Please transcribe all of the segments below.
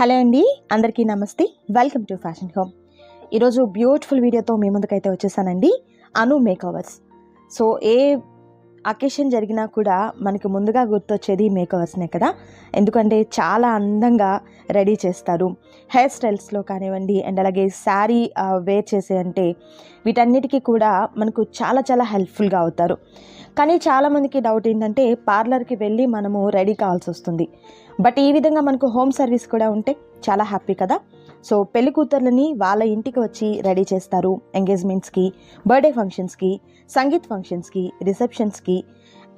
Hello అండి అందరికీ నమస్తే. వెల్కమ్ టు ఫ్యాషన్ హోమ్ ఈరోజు బ్యూటిఫుల్ వీడియోతో మీ ముందుకైతే వచ్చేసానండి Anu makeovers so a occasion జరిగినా కూడా మనకి ముందుగా గుర్తొచ్చేది మేకవర్స్నే కదా. ఎందుకంటే చాలా అందంగా రెడీ చేస్తారు. హెయిర్ స్టైల్స్లో కానివ్వండి అండ్ అలాగే శారీ వేర్ uh, చేసే అంటే వీటన్నిటికీ కూడా మనకు చాలా చాలా హెల్ప్ఫుల్గా అవుతారు. కానీ చాలామందికి డౌట్ ఏంటంటే పార్లర్కి వెళ్ళి మనము రెడీ కావాల్సి వస్తుంది. బట్ ఈ విధంగా మనకు హోమ్ సర్వీస్ కూడా ఉంటే చాలా హ్యాపీ కదా. సో పెళ్ళి కూతుర్లని వాళ్ళ ఇంటికి వచ్చి రెడీ చేస్తారు. ఎంగేజ్మెంట్స్కి బర్త్డే ఫంక్షన్స్కి సంగీత్ ఫంక్షన్స్కి రిసెప్షన్స్కి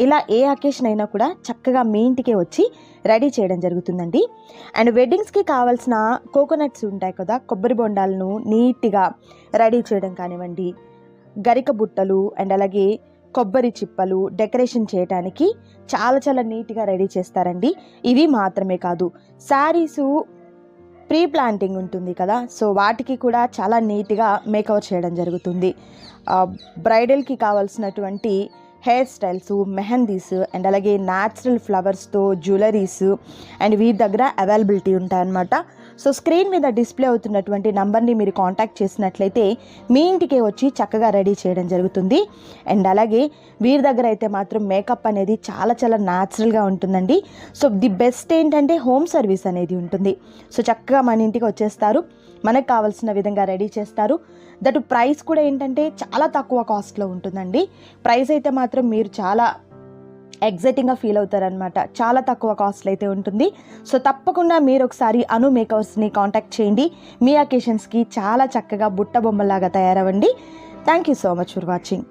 ఇలా ఏ అకేషన్ అయినా కూడా చక్కగా మీ ఇంటికే వచ్చి రెడీ చేయడం జరుగుతుందండి. అండ్ వెడ్డింగ్స్కి కావాల్సిన కోకోనట్స్ ఉంటాయి కదా కొబ్బరి బొండాలను నీట్గా రెడీ చేయడం కానివ్వండి. గరిక బుట్టలు అండ్ అలాగే కొబ్బరి చిప్పలు డెకరేషన్ చేయడానికి చాలా చాలా నీట్గా రెడీ చేస్తారండి. ఇవి మాత్రమే కాదు శారీసు ప్రీ ప్లాంటింగ్ ఉంటుంది కదా సో వాటికి కూడా చాలా నీట్గా మేకవర్ చేయడం జరుగుతుంది. బ్రైడల్కి కావాల్సినటువంటి హెయిర్ స్టైల్స్ మెహందీస్ అండ్ అలాగే న్యాచురల్ ఫ్లవర్స్తో జ్యువెలరీస్ అండ్ వీటి దగ్గర అవైలబిలిటీ ఉంటాయన్నమాట. సో స్క్రీన్ మీద డిస్ప్లే అవుతున్నటువంటి నంబర్ని మీరు కాంటాక్ట్ చేసినట్లయితే మీ ఇంటికే వచ్చి చక్కగా రెడీ చేయడం జరుగుతుంది. అండ్ అలాగే వీరి దగ్గర అయితే మాత్రం మేకప్ అనేది చాలా చాలా న్యాచురల్గా ఉంటుందండి. సో ది బెస్ట్ ఏంటంటే హోమ్ సర్వీస్ అనేది ఉంటుంది. సో చక్కగా మన ఇంటికి వచ్చేస్తారు. మనకు కావాల్సిన విధంగా రెడీ చేస్తారు. దట్ ప్రైస్ కూడా ఏంటంటే చాలా తక్కువ కాస్ట్లో ఉంటుందండి. ప్రైస్ అయితే మాత్రం మాత్రం మీరు చాలా ఎగ్జైటింగ్గా ఫీల్ అవుతారనమాట చాలా తక్కువ కాస్ట్లో అయితే ఉంటుంది. సో తప్పకుండా మీరు ఒకసారి అను మేకర్స్ని కాంటాక్ట్ చేయండి. మీ అకేషన్స్కి చాలా చక్కగా బుట్ట బొమ్మలాగా తయారవ్వండి. Thank you so much for watching